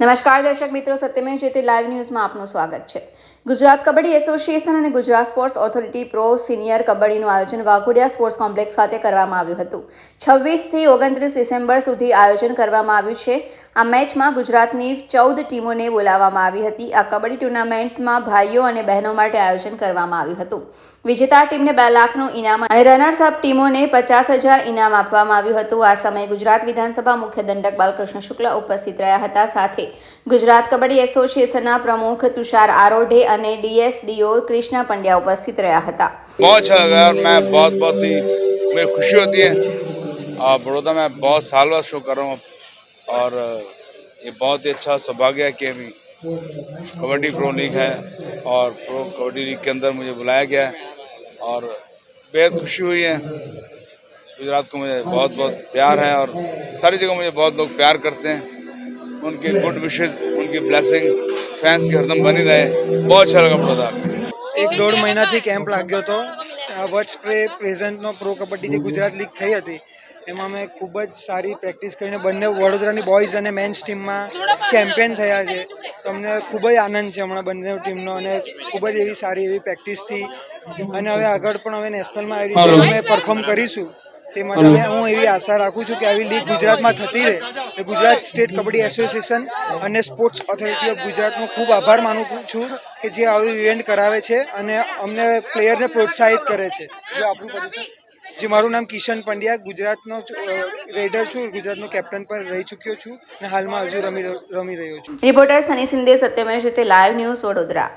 નમસ્કાર દર્શક મિત્રો, સત્યમેવ જ્યોતિ લાઈવ ન્યૂઝમાં આપનું સ્વાગત છે. ગુજરાત કબડ્ડી એસોસિએશન અને Gujarat sports authority pro senior કબડ્ડીનું આયોજન વાઘોડિયા સ્પોર્ટ્સ કોમ્પ્લેક્સ ખાતે કરવામાં આવ્યું હતું. છવ્વીસથી ઓગણત્રીસ ડિસેમ્બર સુધી આયોજન કરવામાં આવ્યું છે. આ મેચમાં ગુજરાતની ચૌદ ટીમોને બોલાવવામાં આવી હતી આ કબડ્ડી ટુર્નામેન્ટમાં ભાઈઓ અને બહેનો માટે આયોજન કરવામાં આવ્યું હતું વિજેતા ટીમને બે લાખનું ઇનામ અને રનર્સ અપ ટીમોને પચાસ હજાર ઇનામ આપવામાં આવ્યું હતું આ સમયે ગુજરાત વિધાનસભા મુખ્ય દંડક બાલકૃષ્ણ શુક્લ ઉપસ્થિત રહ્યા હતા સાથે ગુજરાત કબડ્ડી એસોસિએશનના પ્રમુખ તુષાર આરોઢે અને ડીએસડીઓ કૃષ્ણ પંડ્યા ઉપસ્થિત રહ્યા હતા बहुत अच्छा लगा और मैं बहुत बहुत ही मुझे खुशी होती है और बड़ौदा में बहुत साल बाद शो कर रहा हूँ और ये बहुत ही अच्छा सौभाग्य है कि अभी कबड्डी प्रो लीग है और प्रो कबड्डी लीग के अंदर मुझे बुलाया गया है और बेहद खुशी हुई है गुजरात को मुझे बहुत बहुत प्यार है और सारी जगह मुझे बहुत लोग प्यार करते हैं उनके गुड विशेष उनकी ब्लेसिंग फैंस की हरदम बनी रहे बहुत अच्छा लगा बड़ौदा आकर એક દોઢ મહિનાથી કેમ્પ લાગ્યો હતો વર્ષ પ્રે પ્રેઝન્ટનો પ્રો કબડ્ડી જે ગુજરાત લીગ થઈ હતી એમાં મેં ખૂબ જ સારી પ્રેક્ટિસ કરીને બંને વડોદરાની બોયઝ અને મેન્સ ટીમમાં ચેમ્પિયન થયા છે. તો અમને ખૂબ જ આનંદ છે હમણાં બંને ટીમનો અને ખૂબ જ એવી સારી એવી પ્રેક્ટિસથી અને હવે આગળ પણ હવે નેશનલમાં આવી રીતે અમે પરફોર્મ કરીશું તે માટે હું એવી આશા રાખું છું કે આવી લીગ ગુજરાતમાં થતી રહે. એ ગુજરાત સ્ટેટ કબડ્ડી એસોસિએશન અને સ્પોર્ટ્સ ઓથોરિટી ઓફ ગુજરાતનો ખૂબ આભાર માનું છું કે જે આવી ઇવેન્ટ કરાવે છે અને અમને પ્લેયરને પ્રોત્સાહિત કરે છે. જે, મારું નામ કિશન પંડ્યા, ગુજરાતનો રેડર છું, ગુજરાતનો કેપ્ટન પર રહી ચૂક્યો છું અને હાલમાં હજુ રમી રમી રહ્યો છું. Reporter Sunny Sindhe Satyamev Jyoti live news Vadodara.